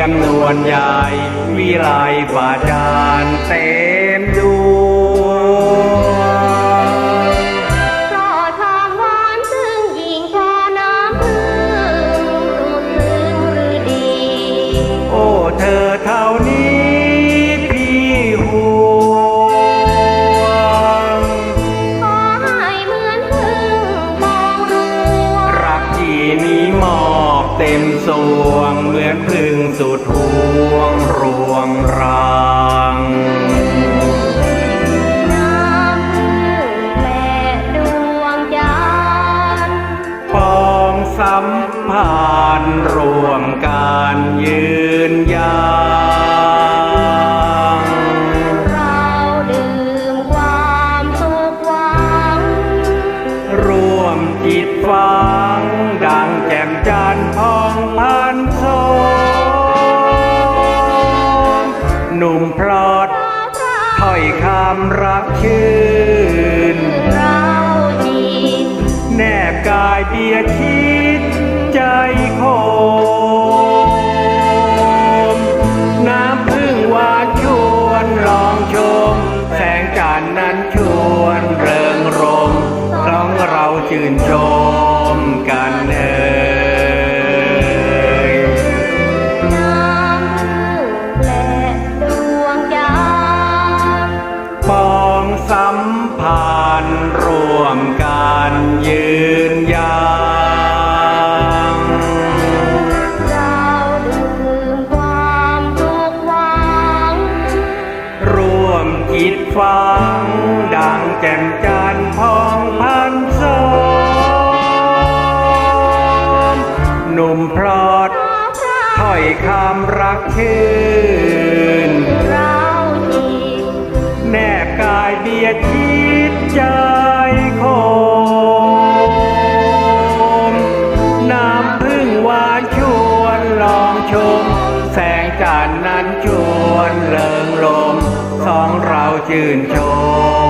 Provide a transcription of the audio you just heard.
ยงนวลยาย วิไลป่าจานเต็มดว เต็มสวงเหมือนพึ่งสุดห่วงรวงรังน้ำพึ่งและดวงจันทร์ปองสัมพันธ์รวมการยืนยาง หนุ่มพลอดถ้อยคำรักชื่น มกันยืนยางเราดื่มความสุขหวังร่วมจิตฟัง ดังแจ่มจันทร์พองพันโสมหนุ่มพลอดถ้อยคำรักชื่ แสงจันทร์นั้นชวนเริงลมสองเราจื่นชม